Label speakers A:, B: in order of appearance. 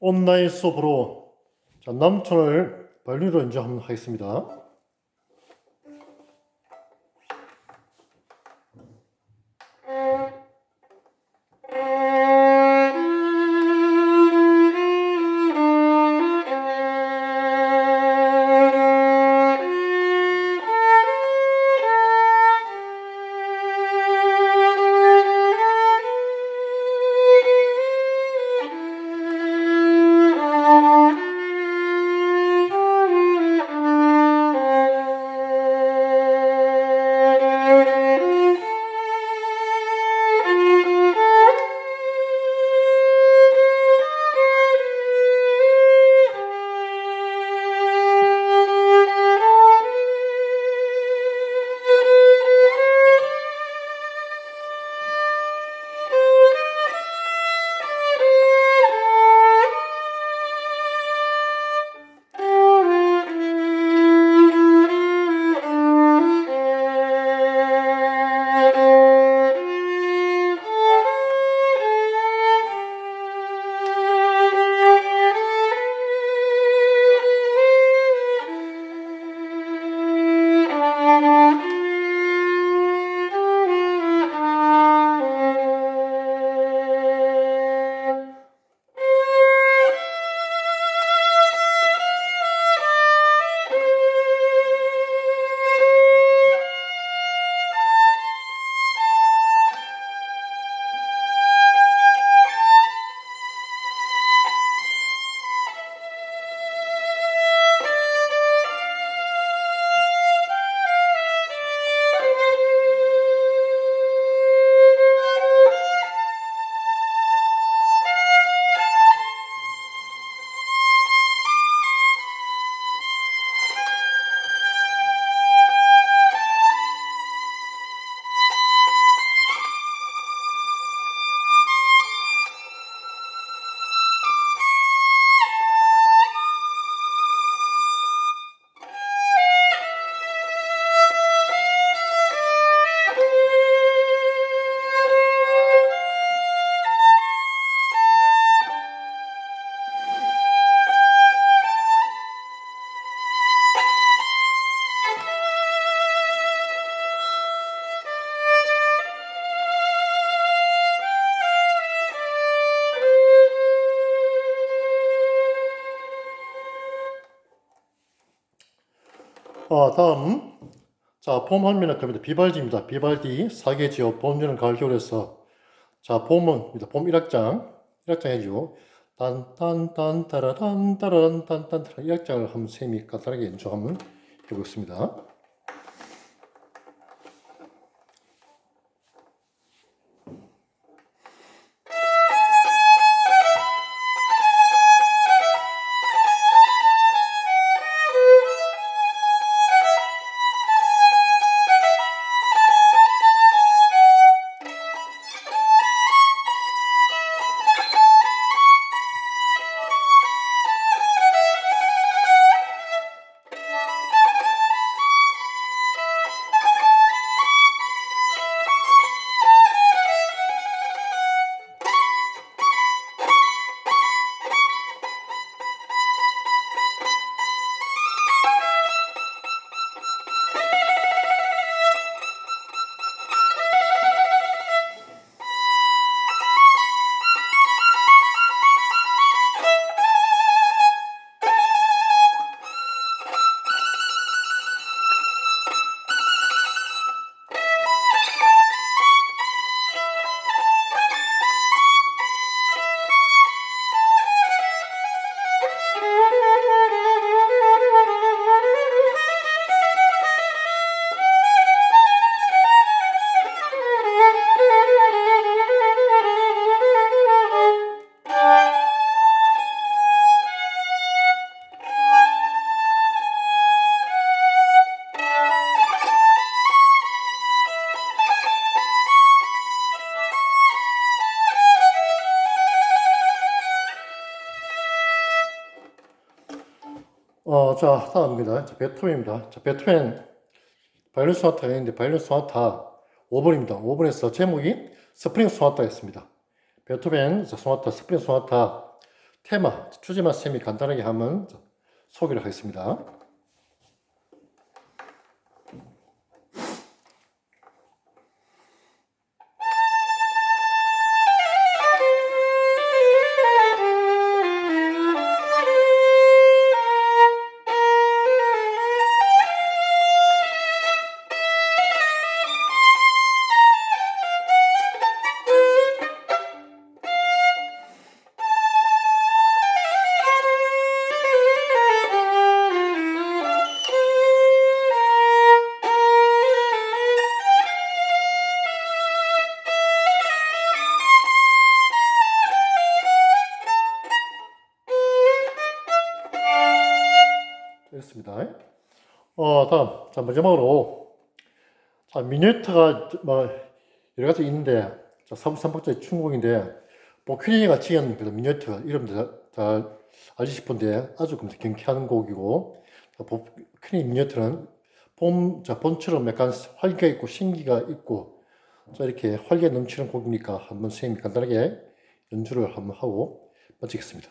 A: 온라인 수업으로 자, 남촌을 발리로 이제 한번 하겠습니다. 어, 다음 자, 봄 하면은 겁니다. 비발디입니다. 비발디 사계지어 봄여름 가을 겨울에서 자, 봄은 봄 1악장 1악장 해주고 딴딴딴 따라단 따라단 딴딴 따라 1악장을 한번 셈이 간단하게 연주 한번 해보겠습니다. 어, 자, 다음입니다. 자, 베토벤입니다. 자, 베토벤 바이올린 소나타가 있는데 바이올린 소나타 5번입니다. 5번에서 제목이 스프링 소나타였습니다. 베토벤 자, 소나타 스프링 소나타 테마, 주제만 쌤이 간단하게 하면 소개를 하겠습니다. 됐습니다. 어, 다음. 자, 마지막으로. 자, 미니어트가 뭐, 여러 가지 있는데, 자, 3박자의 충곡인데, 보큐리니가 지은 그 미니어트 이름도 다, 다 알지 싶은데, 아주 금- 경쾌한 곡이고, 자, 보큐리니 미니어트는 봄, 자, 봄처럼 약간 활기가 있고, 신기가 있고, 자, 이렇게 활기가 넘치는 곡이니까 한번 선생님이 간단하게 연주를 한번 하고 마치겠습니다.